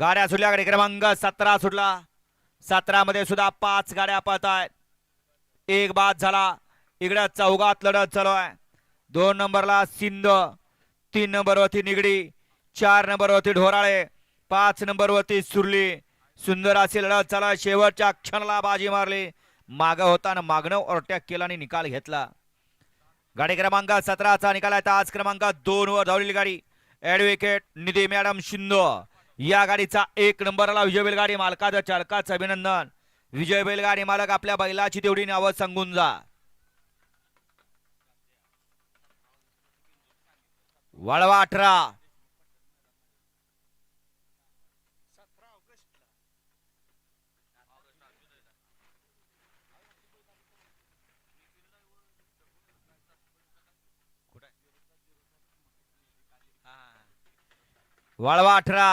गाड्या सुटल्या गाडी क्रमांक सतरा सुटला. सतरा मध्ये सुद्धा पाच गाड्या पळत आहेत एक बाद झाला. इकडं चौघात लढत चालू आहे. दोन नंबरला सिंध तीन नंबरवरती निगडी चार नंबरवरती ढोराळे पाच नंबरवरती सुरली. सुंदर अशी लढत चालू आहे. शेवटच्या क्षणाला बाजी मारली. माग होताना मागणं ओरटॅक केला आणि निकाल घेतला. गाडी क्रमांक सतराचा निकाल आहे. आज क्रमांक दोन वर धावलेली गाडी. Advocate Nidhi madam Shinde. या गाडीचा एक नंबरला विजय बैलगाडी मालकाचं चालकाचं अभिनंदन. विजय बैलगाडी मालक आपल्या बैलाची तेवढी नावं सांगून जा. वळवा अठरा. वळवा अठरा.